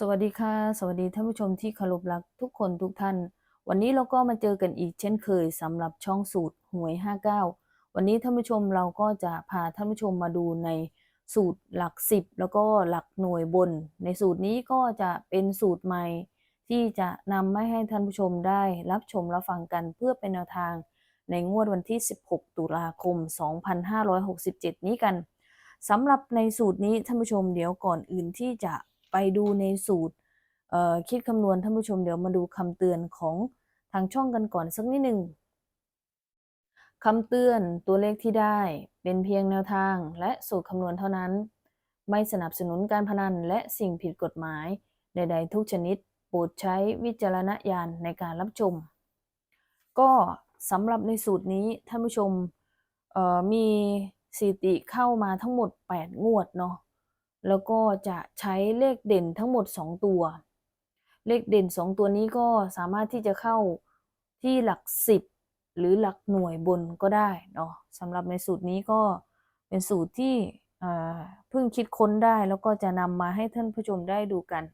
สวัสดีค่ะ สวัสดีท่านผู้ชมที่เคารพรักทุกคนทุกท่าน วันนี้เราก็มาเจอกันอีกเช่นเคยสำหรับช่องสูตรหวย 59 วันนี้ท่านผู้ชมเราก็จะพาท่านผู้ชมมาดูในสูตรหลักสิบแล้วก็หลักหน่วยบน ในสูตรนี้ก็จะเป็นสูตรใหม่ ที่จะนำมาให้ท่านผู้ชมได้รับชมรับฟังกันเพื่อเป็นแนวทางในงวดวันที่ 16 ตุลาคม 2567 นี้กันสำหรับในสูตรนี้ท่านผู้ชมเดี๋ยวก่อนอื่นที่จะ ไปดูในสูตรคิดคำนวณท่านผู้ชมเดี๋ยวมาดูคำเตือนของทางช่องกันก่อนสักนิดหนึ่งคำเตือนตัวเลขที่ได้เป็นเพียงแนวทางและสูตรคำนวณเท่านั้น ไม่สนับสนุนการพนันและสิ่งผิดกฎหมายใดๆทุกชนิดโปรดใช้วิจารณญาณในการรับชม ก็สำหรับในสูตรนี้ท่านผู้ชมมีสถิติเข้ามาทั้งหมด 8 งวดเนาะ แล้วก็จะใช้เลขเด่นทั้งหมด 2 ตัว เลขเด่น 2 ตัวนี้ก็สามารถที่จะเข้าที่หลัก 10 หรือหลักหน่วยบนก็ได้เนาะสำหรับในสูตรนี้ก็เป็นสูตรที่เพิ่งคิดค้นได้แล้วก็จะนำมาให้ท่านผู้ชมได้ดูกัน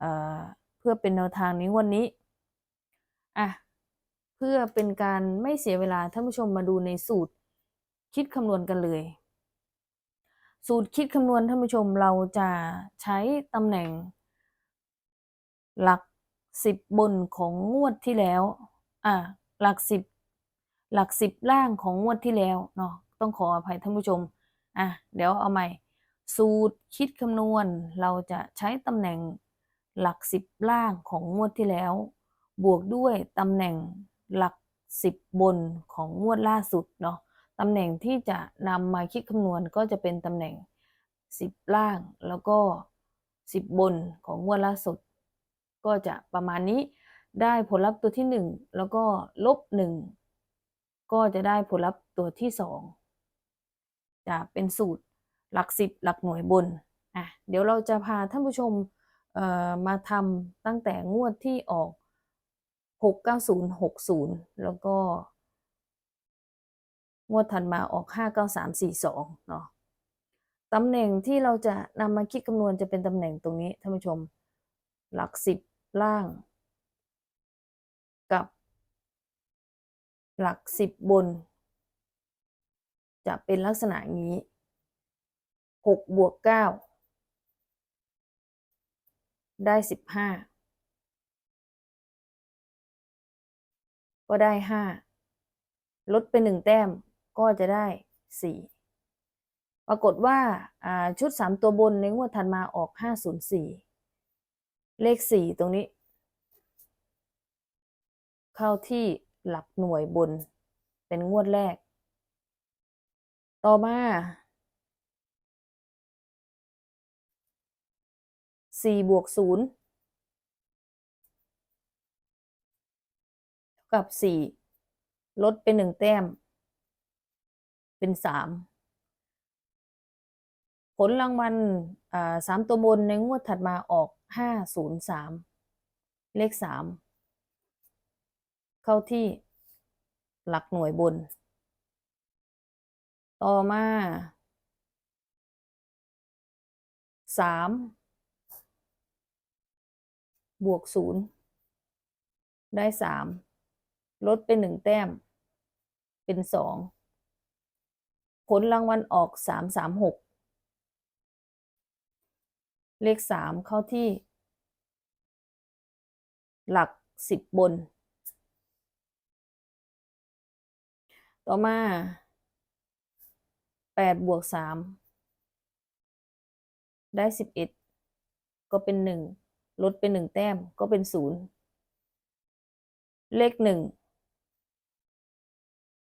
เเพื่อเป็นแนวทางนี้วันนี้อะเพื่อเป็นการไม่เสียเวลาท่านผู้ชมมาดูในสูตรคิดคำนวณกันเลย สูตรคิดคำนวณท่านผู้ชมเราจะใช้ตำแหน่ง หลักสิบบนของงวดที่แล้ว อะหลักสิบหลักสิบล่างของงวดที่แล้วเนาะต้องขออภัยท่านผู้ชม อะ เดี๋ยวเอาใหม่ สูตรคิดคำนวณ เราจะใช้ตำแหน่งหลักสิบล่างของงวดที่แล้ว บวกด้วยตำแหน่งหลักสิบบนของงวดล่าสุดเนาะ ตำแหน่งที่จะนำมาคิดคำนวณก็จะเป็นตำแหน่งสิบล่างแล้วก็สิบบนของงวดล่าสุด ก็จะประมาณนี้ได้ผลลัพธ์ตัวที่หนึ่งแล้วก็ลบหนึ่งก็จะได้ผลลัพธ์ตัวที่สองจะเป็นสูตรหลักสิบหลักหน่วยบนอะเดี๋ยวเราจะพาท่านผู้ชมมาทำตั้งแต่งวดที่ออกหกเก้าศูนย์หกศูนย์แล้วก็ งวดถัดมาออกห้าเก้าสามสี่สองเนาะตำแหน่งที่เราจะนำมาคิดคำนวณจะเป็นตำแหน่งตรงนี้ท่านผู้ชม หลักสิบล่าง กับ หลักสิบบน จะเป็นลักษณะงนี้หกบวกเก้าได้สิบห้าก็ได้ห้าลดไปหนึ่งแต้ม ก็จะได้สี่ปรากฏว่าชุดสามตัวบนในงวดถัดมาออกห้าศูนย์สี่เลขสี่ตรงนี้ เข้าที่หลักหน่วยบนเป็นงวดแรก ต่อมาสี่บวกศูนย์กับสี่ลดเป็นหนึ่งแต้ม เป็นสามผลรางวัลสามตัวบนในงวดถัดมาออกห้าศูนย์สามเลขสามเข้าที่หลักหน่วยบน ต่อมาสามบวกศูนย์ได้สามลดเป็นหนึ่งแต้ม เป็นสอง ผลรางวัลออกสามสามหกเลขสามเข้าที่ หลักสิบบน ต่อมาแปดบวกสามได้สิบเอ็ดก็เป็นหนึ่งลดเป็นหนึ่งแต้มก็เป็นศูนย์เลขหนึ่ง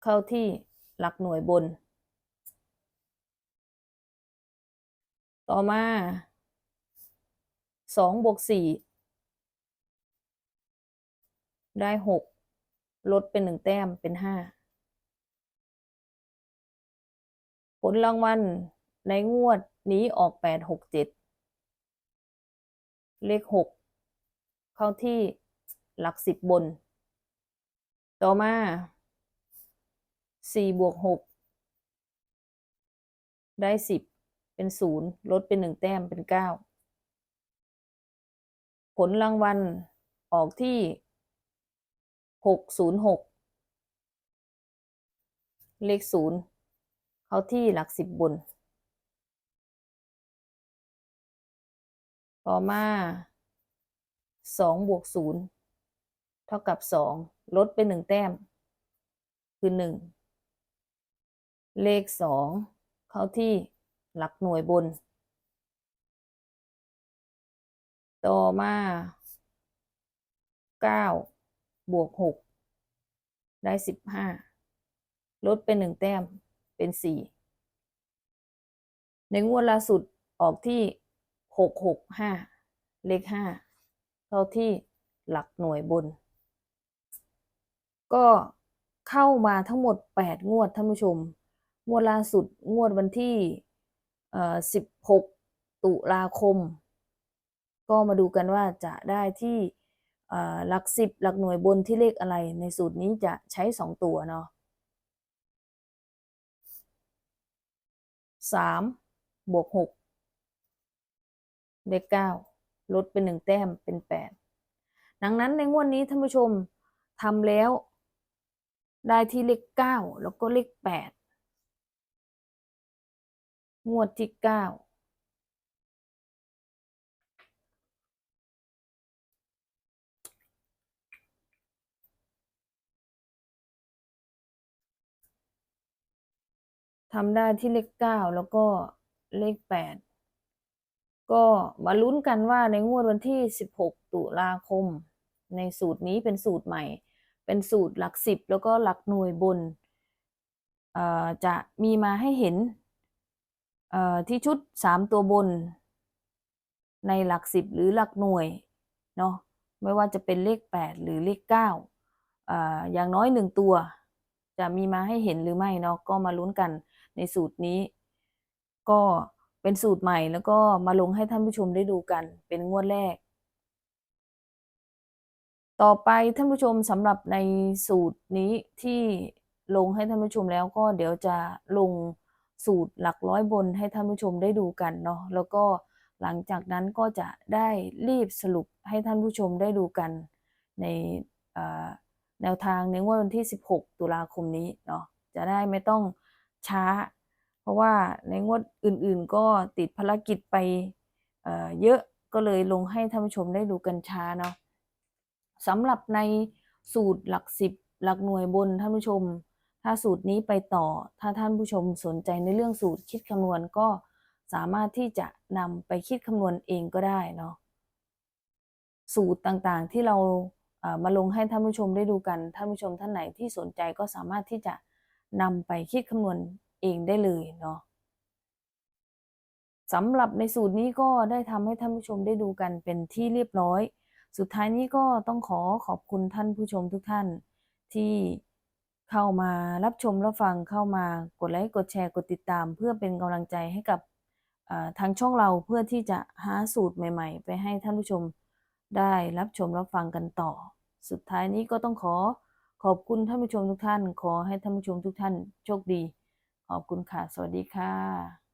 เข้าที่หลักหน่วยบน ต่อมาสองบวกสี่ได้หกลดเป็นหนึ่งแต้มเป็นห้าผลรางวัลในงวดนี้ออกแปดหกเจ็ดเลขหกเข้าที่หลักสิบบน ต่อมาสี่บวกหกได้สิบ เป็นศูนย์ลดเป็นหนึ่งแต้มเป็นเก้าผลรางวัลออกที่หกศูนย์หกเลขศูนย์เข้าที่หลักสิบบน ต่อมาสองบวกศูนย์เท่ากับสองลดไปหนึ่งแต้ม คือหนึ่งเลขสองเข้าที่ หลักหน่วยบน ต่อมาเก้าบวกหกได้สิบห้าลดไปหนึ่งแต้มเป็นสี่ในงวดล่าสุดออกที่หกหกห้าเลขห้าเข้าที่หลักหน่วยบน ก็เข้ามาทั้งหมดแปดงวดท่านผู้ชม งวดล่าสุดงวดวันที่ เอ่อสิบหกตุลาคม ก็มาดูกันว่าจะได้ที่อ่อหลักสิบหลักหน่วยบนที่เลขอะไรในสูตรนี้จะใช้สองตัวเนาะสามบวกหกเลขเก้าลดเป็นหนึ่งแต้มเป็นแปดดังนั้นในงวดนี้ท่านผู้ชมทำแล้ว ได้ที่เลขเก้าแล้วก็เลขแปด งวดที่เก้าทำได้ที่เลขเก้าแล้วก็เลขแปดก็มาลุ้นกันว่าในงวดวันที่ 16 ตุลาคม ในสูตรนี้เป็นสูตรใหม่ เป็นสูตรหลักสิบแล้วก็หลักหน่วยบนเอ่อจะมีมาให้เห็น ที่ชุด3ตัวบน ในหลักสิบหรือหลักหน่วยเนาะไม่ว่าจะเป็นเลข 8 หรือเลข9อ่าอย่างน้อยหนึ่งตัว จะมีมาให้เห็นหรือไม่เนาะก็มาลุ้นกันในสูตรนี้ ก็เป็นสูตรใหม่แล้วก็มาลงให้ท่านผู้ชมได้ดูกันเป็นงวดแรก ต่อไปท่านผู้ชมสำหรับในสูตรนี้ที่ลงให้ท่านผู้ชมแล้วก็เดี๋ยวจะลง สูตรหลักร้อยบนให้ท่านผู้ชมได้ดูกันเนาะแล้วก็หลังจากนั้นก็จะได้รีบสรุปให้ท่านผู้ชมได้ดูกันในแนวทางในงวดวันที่ 16 ตุลาคมนี้เนาะจะได้ไม่ต้องช้า เพราะว่าในงวดอื่นๆก็ติดภารกิจไปเเยอะก็เลยลงให้ท่านผู้ชมได้ดูกันช้าเนาะสำหรับในสูตรหลักสิบหลักหน่วยบนท่านผู้ชม ถ้าสูตรนี้ไปต่อ ถ้าท่านผู้ชมสนใจในเรื่องสูตรคิดคำนวณก็สามารถที่จะนำไปคิดคำนวณเองก็ได้เนาะสูตรต่างๆที่เรามาลงให้ท่านผู้ชมได้ดูกันท่านผู้ชมท่านไหนที่สนใจก็สามารถที่จะนำไปคิดคำนวณเองได้เลยเนาะสำหรับในสูตรนี้ก็ได้ทำให้ท่านผู้ชมได้ดูกันเป็นที่เรียบร้อย สุดท้ายนี้ก็ต้องขอขอบคุณท่านผู้ชมทุกท่านที่ เข้ามารับชมรับฟังเข้ามากดไลค์กดแชร์กดติดตาม เพื่อเป็นกำลังใจให้กับทางช่องเราเพื่อที่จะหาสูตรใหม่ ๆ ไปให้ท่านผู้ชมได้รับชมรับฟังกันต่อ สุดท้ายนี้ก็ต้องขอขอบคุณท่านผู้ชมทุกท่าน ขอให้ท่านผู้ชมทุกท่านโชคดี ขอบคุณค่ะ สวัสดีค่ะ